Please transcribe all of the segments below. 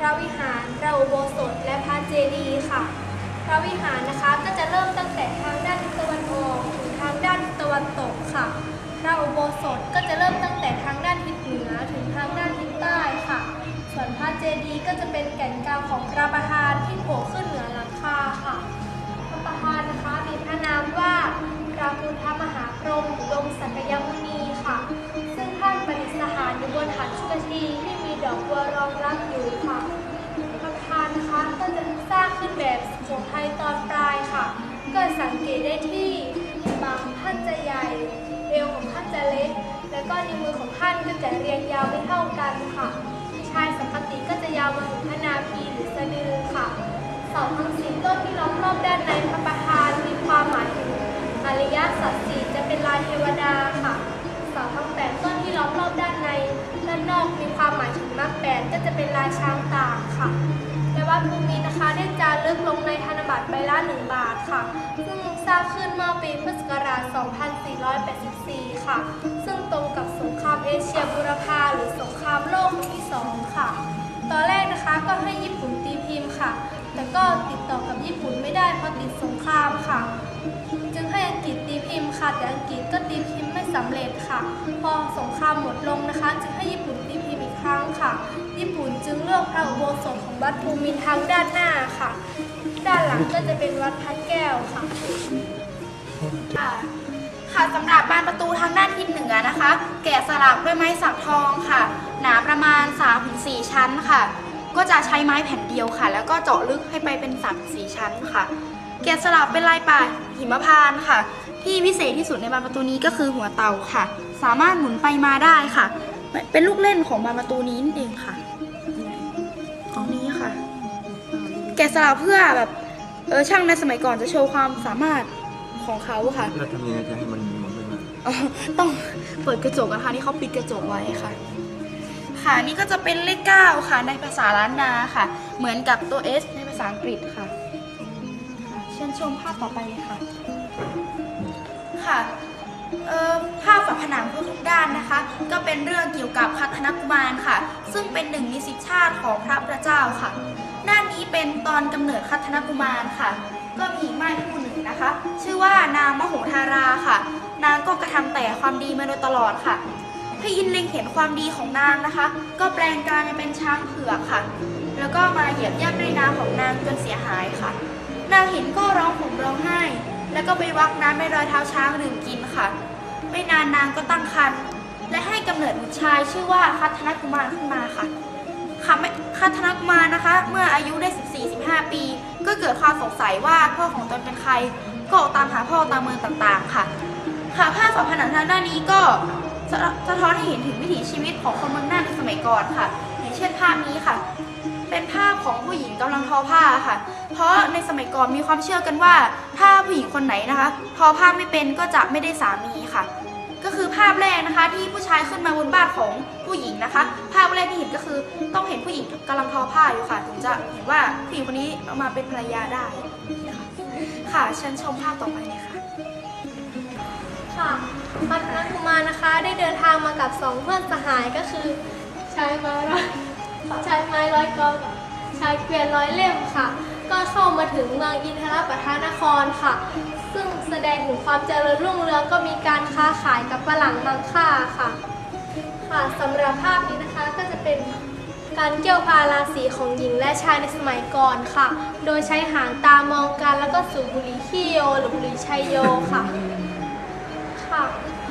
พระวิหารพระอุโบสถ และพระเจดีย์ค่ะ พระวิหารนะคะก็จะเริ่มตั้งแต่ทางด้านทิศตะวันออกถึงทางด้านทิศตะวันตกค่ะ พระอุโบสถก็จะเริ่มตั้งแต่ทางด้านทิศเหนือถึงทางด้านทิศใต้ค่ะ ส่วนพระเจดีย์ก็จะเป็นแก่นกลางของพระประธานที่โผล่ขึ้นเหนือหลังคาค่ะ พระประธานนะคะมีพระนามว่าพระพุทธมหาพรหมอุดมสักยมุนีค่ะ ซึ่งท่านประดิษฐานอยู่บนฐาน อกบัวรองรับอยู่ค่ะพระปรนนะคะก็จะสร้างขึ้นแบบสุโขทัยตอนปลายค่ะ ก็สังเกตได้ที่บางท่านจะใหญ่ เอวของท่านจะเล็ก แล้วก็นิ้วมือของท่านก็จะเรียงยาวไม่เท่ากันค่ะ ชายสังคติก็จะยาวมาถึงพนาพีหรือสะดือค่ะเสาทั้งสี่ต้นที่ล้อมรอบด้านในพระประธานมีความหมายถึงอริยสัจสี่จะเป็นลายเทวดาค่ะเสาทั้งแปดต้นที่ล้อมรอบด้านใน นอกมีความหมายถึงมรรคแปดก็จะเป็นลายช้างต่างค่ะและวัดภูมินะคะได้จารึกลงในธนบัตรใบละ1บาทค่ะ ซึ่งสร้างขึ้นเมื่อปีพุทธศักราช 2484 ค่ะ ซึ่งตรงกับสงครามเอเชียบูรพาหรือสงครามโลกครั้งที่2ค่ะ ตอนแรกนะคะก็ให้ญี่ปุ่นตีพิมพ์ค่ะ แต่ก็ติดต่อกับญี่ปุ่นไม่ได้เพราะติดสงครามค่ะจึงให้อังกฤษตีพิมพ์ค่ะแต่อังกฤษก็ตีพิมพ์ไม่สำเร็จค่ะ พอสงครามหมดลงนะคะ จึงให้ญี่ปุ่น ครั้งค่ะ ญี่ปุ่นจึงเลือกพระอุโบสถของวัดภูมินทางด้านหน้าค่ะ ด้านหลังก็จะเป็นวัดพระแก้วค่ะค่ะ ค่ะสำหรับบานประตูทางด้านทิศเหนือนะคะ แกะสลักด้วยไม้สักทองค่ะ หนาประมาณ 3-4 ชั้นค่ะ ก็จะใช้ไม้แผ่นเดียวค่ะ แล้วก็เจาะลึกให้ไปเป็น3-4ชั้นค่ะ แกะสลักเป็นลายป่าหิมพานต์ค่ะที่พิเศษที่สุดในบานประตูนี้ก็คือหัวเตาค่ะ สามารถหมุนไปมาได้ค่ะ เป็นลูกเล่นของบานประตูนี้นั่นเองค่ะของนี้ค่ะ แกะสลักเพื่อแบบเออช่างในสมัยก่อนจะโชว์ความสามารถของเขาค่ะแล้วทำยังไงจะให้มันหมุนไปมาอ๋อต้องเปิดกระจกนะคะที่เขาปิดกระจกไว้ค่ะ ค่ะนี่ก็จะเป็นเลข9ค่ะ ในภาษาล้านนาค่ะ เหมือนกับตัว S ในภาษาอังกฤษค่ะค่ะเชิญชมภาพต่อไปเลยค่ะ ค่ะเอ่อ ภาพฝาผนังทุกด้านนะคะ ก็เป็นเรื่องเกี่ยวกับคัทธนกุมารค่ะ ซึ่งเป็นหนึ่งในสิบชาติของพระพุทธเจ้าค่ะด้านนี้เป็นตอนกำเนิดคัทธนกุมารค่ะ ก็มีหญิงม่ผู้หนึ่งนะคะ ชื่อว่านางมโหธาราค่ะ นางก็กระทำแต่ความดีมาโดยตลอดค่ะพระอินเล็งเห็นความดีของนางนะคะ ก็แปลงกายมาเป็นช้างเผือกค่ะ แล้วก็มาเหยียบย่ำด้วยน้ำของนางจนเสียหายค่ะ นางเห็นก็ร้องห่มร้องไห้ แล้วก็ไปวักน้ำในรอยเท้าช้างดื่มกินค่ะ ไม่นานนางก็ตั้งครรภ์และให้กำเนิดบุตรชายชื่อว่าคัทนกุมารขึ้นมาค่ะค่ะคัทนกุมารนะคะ เมื่ออายุได้ 14-15 ปี ก็เกิดความสงสัยว่าพ่อของตนเป็นใคร ก็ออกตามหาพ่อตามเมืองต่างๆค่ะ ค่ะภาพฝาผนังทางด้านนี้ก็สะสะท้อนให้เห็นถึงวิถีชีวิตของคนเมืองน่านในสมัยก่อนค่ะ อย่างเช่นภาพนี้ค่ะ เป็นภาพของผู้หญิงกำลังทอผ้าค่ะ เพราะในสมัยก่อนมีความเชื่อกันว่า ถ้าผู้หญิงคนไหนนะคะ ทอผ้าไม่เป็นก็จะไม่ได้สามีค่ะ ก็คือภาพแรกนะคะที่ผู้ชายขึ้นมาบนบ้านของผู้หญิงนะคะ ภาพแรกที่เห็นก็คือต้องเห็นผู้หญิงกำลังทอผ้าอยู่ค่ะ ถึงจะเห็นว่าผู้หญิงคนนี้เอามาเป็นภรรยาได้นะคะค่ะเชิญชมภาพต่อไปเลยค่ะค่ะพัฒนกุมารนะคะได้เดินทางมากับสองเพื่อนสหายก็คือชายไม้ร้อ ยชายไม้ร้อยกองกับชายเกวียนร้อยเล่มค่ะ ก็เข้ามาถึงเมืองอินทรประทานครค่ะ ซึ่งแสดงถึงความเจริญรุ่งเรืองก็มีการค้าขายกับฝรั่งมังค่าค่ะ ค่ะสำหรับภาพนี้นะคะก็จะเป็นการเกี่ยวพาราสีของหญิงและชายในสมัยก่อนค่ะ โดยใช้หางตามองกันแล้วก็สูบบุหรี่ขี้โยหรือบุหรี่ชัยโยค่ะ ค่ะ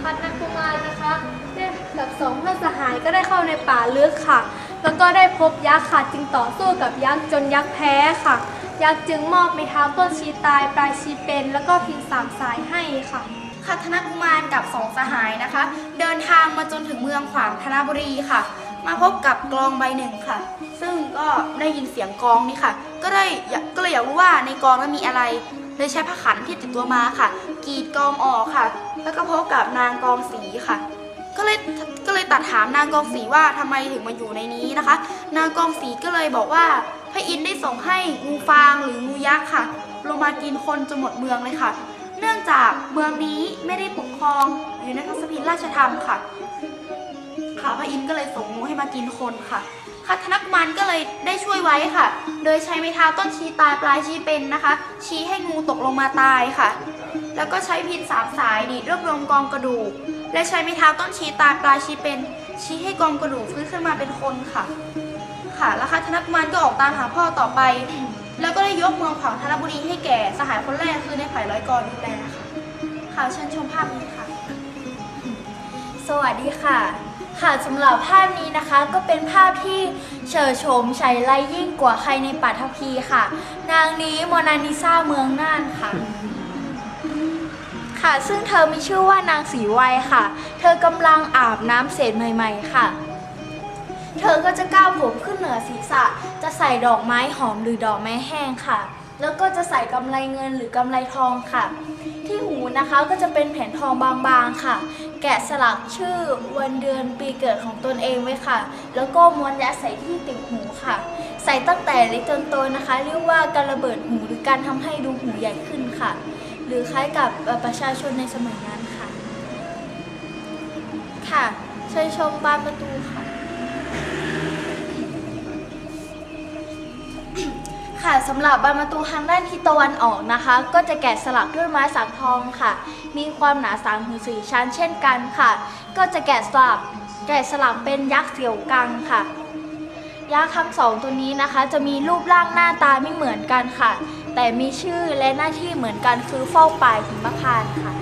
พัฒนกุมารนะคะได้กับสองเพื่อนสหายก็ได้เข้าในป่าลึกค่ะ แล้วก็ได้พบยักษ์ค่ะจึงต่อสู้กับยักษ์จนยักษ์แพ้ค่ะ ยักษ์จึงมอบไม้เท้าต้นชีตายปลายชีเป็น แล้วก็พินสามสายให้ค่ะคัทธนกุมารกับสองสหายนะคะ เดินทางมาจนถึงเมืองขวางธนบุรีค่ะ มาพบกับกลองใบหนึ่งค่ะ ซึ่งก็ได้ยินเสียงกลองนี่ค่ะ ก็ได้อยกก็เลยอยากรู้ว่าในกลองนั้นมีอะไรเลยใช้ผ้าขันที่ติดตัวมาค่ะกรีดกลองออกค่ะ แล้วก็พบกับนางกลองสีค่ะ ก็เลยก็เลยตัดถามนางกองสีว่าทำไมถึงมาอยู่ในนี้นะคะ นางกองสีก็เลยบอกว่าพระอินทร์ได้ส่งให้งูฟางหรืองูยักษ์ค่ะลงมากินคนจนหมดเมืองเลยค่ะ เนื่องจากเมืองนี้ไม่ได้ปกครองอยู่ในทศพิธราชธรรมค่ะ ค่ะพระอินทร์ก็เลยส่งงูให้มากินคนค่ะคัทธนกุมารก็เลยได้ช่วยไว้ค่ะ โดยใช้ไม้เท้าต้นชี้ตายปลายชี้เป็นนะคะ ชี้ให้งูตกลงมาตายค่ะ แล้วก็ใช้พินสามสายดีดรวบรวมกองกระดูก และใช้ไม้เท้าต้นชี้ตายปลายชี้เป็น ชี้ให้กองกระดูกฟื้นขึ้นมาเป็นคนค่ะ ค่ะแล้วคัทธนกุมารก็ออกตามหาพ่อต่อไป แล้วก็ได้ยกเมืองขวางธนบุรีให้แก่สหายคนแรกคือในไผ่ร้อยกรดูแลค่ะค่ะเชิญชมภาพนี้ค่ะ สวัสดีค่ะ ค่ะสำหรับภาพนี้นะคะก็เป็นภาพที่เฉิดโฉมชัยไล่ยิ่งกว่าใครในปัทภีค่ะ นางนี้โมนาลิซาเมืองน่านค่ะ ค่ะ ซึ่งเธอมีชื่อว่านางสีไวยค่ะ เธอกำลังอาบน้ำเสร็จใหม่ ๆ ค่ะ เธอก็จะก้าวผมขึ้นเหนือศีรษะ จะใส่ดอกไม้หอมหรือดอกไม้แห้งค่ะ แล้วก็จะใส่กำไรเงินหรือกำไรทองค่ะ ที่หูนะคะก็จะเป็นแผ่นทองบางๆค่ะ แกะสลักชื่อวันเดือนปีเกิดของตนเองไว้ค่ะ แล้วก็ม้วนยัดใส่ที่ติ่งหูค่ะ ใส่ตั้งแต่เล็กจนโตนะคะ เรียกว่าการระเบิดหูหรือการทำให้ดูหูใหญ่ขึ้นค่ะ หรือคล้ายกับประชาชนในสมัยนั้นค่ะ ค่ะเชิญชมบานประตูค่ะ ค่ะสำหรับบานประตูทางด้านทิศตะวันออกนะคะ ก็จะแกะสลักด้วยไม้สักทองค่ะ มีความหนาสามถึงสี่ชั้นเช่นกันค่ะ ก็จะแกะสลักแกะสลักเป็นยักษ์เสี่ยวกังค่ะยักษ์ทั้งสองตัวนี้นะคะ จะมีรูปร่างหน้าตาไม่เหมือนกันค่ะ แต่มีชื่อและหน้าที่เหมือนกันคือเฝ้าป่าหิมพานต์ค่ะ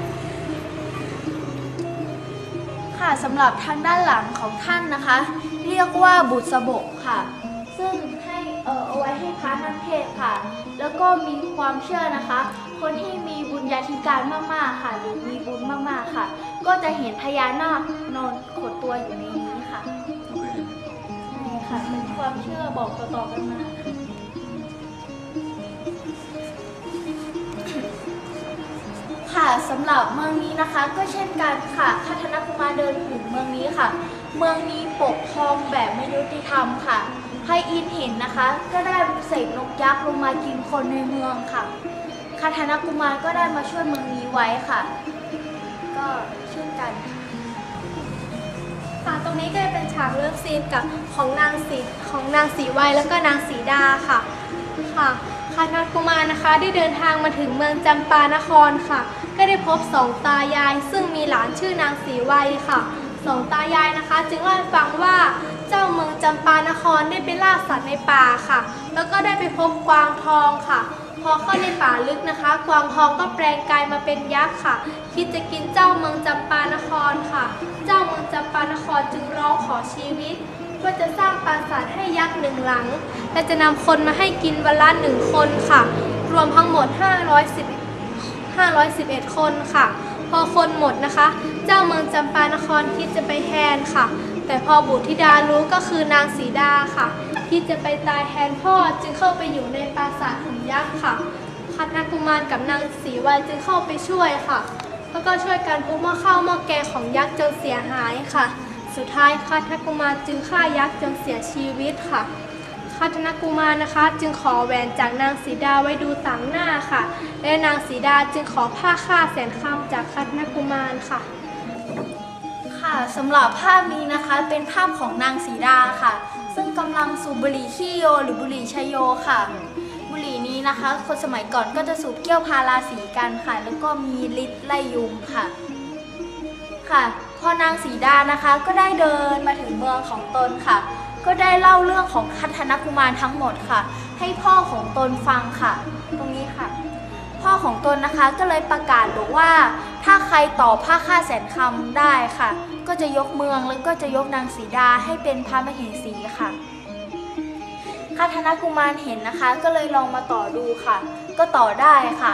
ค่ะสำหรับทางด้านหลังของท่านนะคะ เรียกว่าบุษบกค่ะ ซึ่งให้เออเอาไว้ให้พระนั่งเทศน์ค่ะ แล้วก็มีความเชื่อนะคะ คนที่มีบุญญาธิการมากๆค่ะ หรือมีบุญมากๆค่ะ ก็จะเห็นพญานาคนอนขดตัวอยู่ในนี้ค่ะเราเคยเห็นใช่ค่ะเป็นความเชื่อบอกต่อๆกันมาค่ะ ค่ะสำหรับเมืองนี้นะคะก็เช่นกันค่ะพัฒนกุมารเดินถึงเมืองนี้ค่ะ เมืองนี้ปกครองแบบไม่ยุติธรรมค่ะไพอินเห็นนะคะ ก็ได้เสกนกยักษ์ลงมากินคนในเมืองค่ะคาธนกุมารก็ได้มาช่วยเมืองนี้ไว้ค่ะ ก็เช่นกันค่ะตรงนี้ก็จะเป็นฉากเลิฟซีนกับของนางสีของนางสีไวยแล้วก็นางสีดาค่ะค่ะ คณะกุมารนะคะ ได้เดินทางมาถึงเมืองจำปานครค่ะ ก็ได้พบสองตายาย ซึ่งมีหลานชื่อนางสีไวยค่ะสองตายายนะคะ จึงเล่าให้ฟังว่าเจ้าเมืองจำปานครได้ไปล่าสัตว์ในป่าค่ะ แล้วก็ได้ไปพบกวางทองค่ะ พอเข้าในป่าลึกนะคะ กวางทองก็แปลงกายมาเป็นยักษ์ค่ะ คิดจะกินเจ้าเมืองจำปานครค่ะ เจ้าเมืองจำปานครจึงร้องขอชีวิต ว่าจะสร้างปราสาทให้ยักษ์หนึ่งหลัง และจะนำคนมาให้กินวันละหนึ่งคนค่ะ รวมทั้งหมด 510 511 คนค่ะ พอคนหมดนะคะ เจ้าเมืองจำปานครคิดจะไปแทนค่ะ แต่พอบุตรธิดารู้ก็คือนางสีดาค่ะคิดจะไปตายแทนพ่อจึงเข้าไปอยู่ในปราสาทของยักษ์ค่ะคัทนากุมารกับนางสีวายจึงเข้าไปช่วยค่ะ แล้วก็ช่วยกันทุบหม้อข้าวหม้อแกงของยักษ์จนเสียหายค่ะ สุดท้ายคัทนากุมารจึงฆ่ายักษ์จนเสียชีวิตค่ะคัทนากุมารนะคะ จึงขอแหวนจากนางสีดาไว้ดูต่างหน้าค่ะ และนางสีดาจึงขอผ้าฆ่าแสนคำจากคัทนากุมารค่ะ ค่ะสำหรับภาพนี้นะคะเป็นภาพของนางสีดาค่ะ ซึ่งกำลังสูบบุหรี่ขี้โยหรือบุหรี่ชโยค่ะ บุหรี่นี้นะคะ คนสมัยก่อนก็จะสูบเกี้ยวพาราสีกันค่ะ แล้วก็มีฤทธิ์ไล่ยุงค่ะ ค่ะ พอนางสีดานะคะก็ได้เดินมาถึงเมืองของตนค่ะ ก็ได้เล่าเรื่องของคัทนกุมารทั้งหมดค่ะ ให้พ่อของตนฟังค่ะ ตรงนี้ค่ะ พ่อของตนนะคะก็เลยประกาศบอกว่า ถ้าใครต่อผ้าค่าแสนคำได้ค่ะ ก็จะยกเมืองแล้วก็จะยกนางสีดาให้เป็นพระมเหสีค่ะคาธนกุมารเห็นนะคะ ก็เลยลองมาต่อดูค่ะ ก็ต่อได้ค่ะ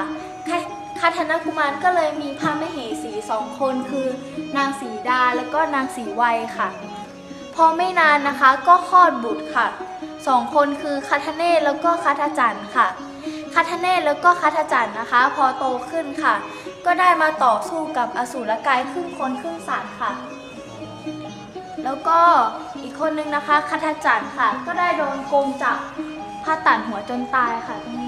คาคาธนกุมารก็เลยมีพระมเหสีสองคนคือนางสีดาแล้วก็นางสีไวค่ะ พอไม่นานนะคะก็คลอดบุตรค่ะสองคนคือคาทเนศแล้วก็คาทจันค่ะคาทเนศแล้วก็คาทจันนะคะ พอโตขึ้นค่ะ ก็ได้มาต่อสู้กับอสูรกายครึ่งคนครึ่งสัตว์ค่ะ แล้วก็อีกคนนึงนะคะคาทาจันค่ะ ก็ได้โดนโกงจับผ้าตัดหัวจนตายค่ะตรง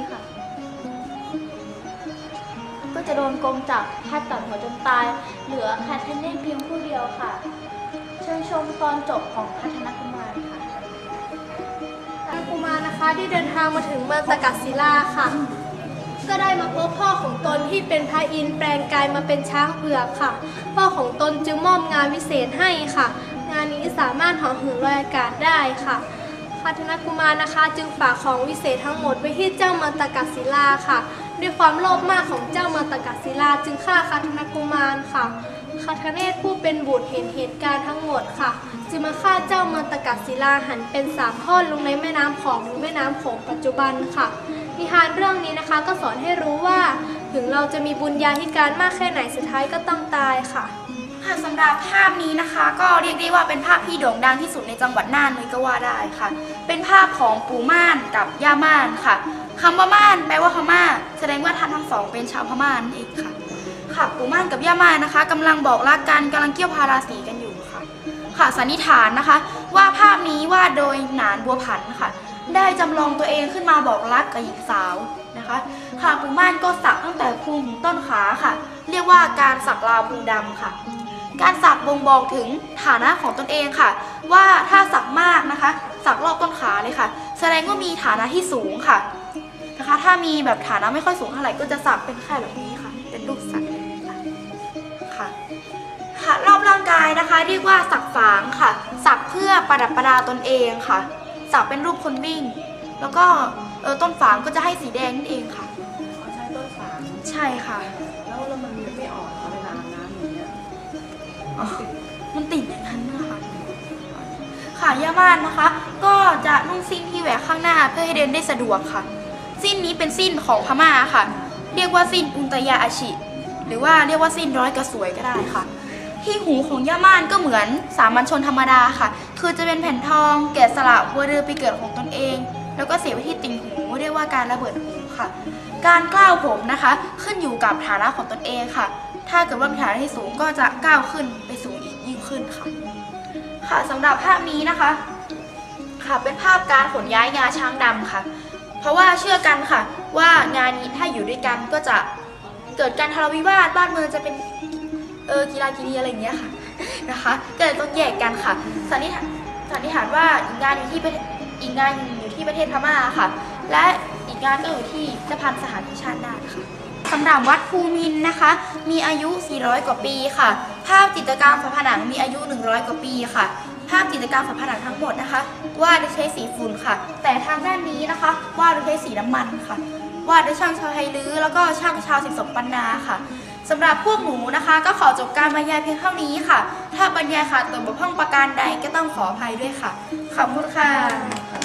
ก็จะโดนโกงจับผ้าตัดหัวจนตาย เหลือแคทเทนเนตเพียงผู้เดียวค่ะ เชิญชมตอนจบของพัฒนกุมารค่ะทางกุมารนะคะที่เดินทางมาถึงเมืองตะกัดศิลาค่ะ ก็ได้มาพบพ่อของตนที่เป็นพระอินทร์แปลงกายมาเป็นช้างเผือกค่ะ พ่อของตนจึงมอบงานวิเศษให้ค่ะ งานนี้สามารถเหอหืนลอยอากาศได้ค่ะ พัฒนกุมารนะคะ จึงฝากของวิเศษทั้งหมดไว้ที่เจ้ามืองตะกัศิลาค่ะ ด้วยความโลภมากของเจ้ามืองตะกัศิลา จึงฆ่าคาธนกุมารค่ะคาทเนศผู้เป็นบุตรเห็นเหตุการณ์ทั้งหมดค่ะ จึงมาฆ่าเจ้ามืองตะกัศิลาหันเป็นสามท่อนลงในแม่น้ำของหรือแม่น้ำโของปัจจุบันค่ะนิทานเรื่องนี้นะคะก็สอนให้รู้ว่า ถึงเราจะมีบุญญาธิการมากแค่ไหนสุดท้ายก็ต้องตายค่ะ ค่ะสำหรับภาพนี้นะคะ ก็เรียกได้ว่าเป็นภาพที่โด่งดังที่สุดในจังหวัดน่านเลยก็ว่าได้ค่ะ เป็นภาพของปู่ม่านกับย่าม่านค่ะคำว่าม่านแปลว่าพม่า แสดงว่าท่านทั้งสองเป็นชาวพม่านั่นเองค่ะ ค่ะปู่ม่านกับย่าม่านนะคะกำลังบอกรักกันกำลังเกี่ยวพาราสีกันอยู่ค่ะ ค่ะสันนิษฐานนะคะ ว่าภาพนี้วาดโดยหนานบัวผันค่ะ ได้จำลองตัวเองขึ้นมาบอกรักกับหญิงสาวนะคะ ค่ะปู่ม่านก็สักตั้งแต่พุงต้นขาค่ะ เรียกว่าการสักลาวพุงดำค่ะ การสักบ่งบอกถึงฐานะของตนเองค่ะ ว่าถ้าสักมากนะคะ สักรอบต้นขาเลยค่ะ แสดงว่ามีฐานะที่สูงค่ะนะคะ ถ้ามีแบบฐานะไม่ค่อยสูงเท่าไหร่ก็จะสักเป็นแค่แบบนี้ค่ะ เป็นรูปสักค่ะค่ะค่ะรอบร่างกายนะคะ เรียกว่าสักฝางค่ะ สักเพื่อประดับประดาตนเองค่ะ สักเป็นรูปคนวิ่ง แล้วก็เออต้นฝางก็จะให้สีแดงนั่นเองค่ะเขาใช้ต้นฝางใช่ค่ะ มันติดอย่างนั้นนะคะค่ะย่าม่านนะคะ ก็จะนุ่งสิ้นที่แหวกข้างหน้าเพื่อให้เดินได้สะดวกค่ะ สิ้นนี้เป็นสิ้นของพม่าค่ะ เรียกว่าสิ้นอุนตยาอาชิ หรือว่าเรียกว่าสิ้นร้อยกระสวยก็ได้ค่ะ ที่หูของย่าม่านก็เหมือนสามัญชนธรรมดาค่ะ คือจะเป็นแผ่นทองแกะสลักวัวเรือไปเกิดของตนเอง แล้วก็เสียไว้ที่ติ่งหูเรียกว่าการระเบิดหูค่ะ การกล้าวผมนะคะ ขึ้นอยู่กับฐานะของตนเองค่ะ ถ้าเกิดว่ามีฐานะที่สูงก็จะก้าวขึ้นไปสูงอีกยิ่งขึ้นค่ะ ค่ะสำหรับภาพนี้นะคะ ค่ะเป็นภาพการขนย้ายงาช้างดำค่ะ เพราะว่าเชื่อกันค่ะ ว่างานนี้ถ้าอยู่ด้วยกันก็จะเกิดการทะเลาะวิวาทบ้านเมืองจะเป็นเออกีฬากีฬีอะไรอย่างเงี้ยค่ะนะคะก็เลยต้องแยกกันค่ะสันนิษฐานสันนิษฐานว่าอีกงานอยู่ที่เทศอีกงานอยู่ที่ประเทศพม่าค่ะ และอีกงานก็อยู่ที่สะพานสหประชาชาติค่ะ สำหรับวัดภูมินนะคะ มีอายุ 400 กว่าปีค่ะ ภาพจิตรกรรมฝาผนังมีอายุ 100 กว่าปีค่ะ ภาพจิตรกรรมฝาผนังทั้งหมดนะคะวาดโดยใช้สีฝุ่นค่ะ แต่ทางด้านนี้นะคะวาดโดยใช้สีน้ำมันค่ะวาดโดยช่างชาวไทยลื้อแล้วก็ช่างชาวสิบสมปันนาค่ะสำหรับพวกหนูนะคะ ก็ขอจบการบรรยายเพียงเท่านี้ค่ะ ถ้าบรรยายขาดตกบกพร่องประการใดก็ต้องขออภัยด้วยค่ะขอบคุณค่ะ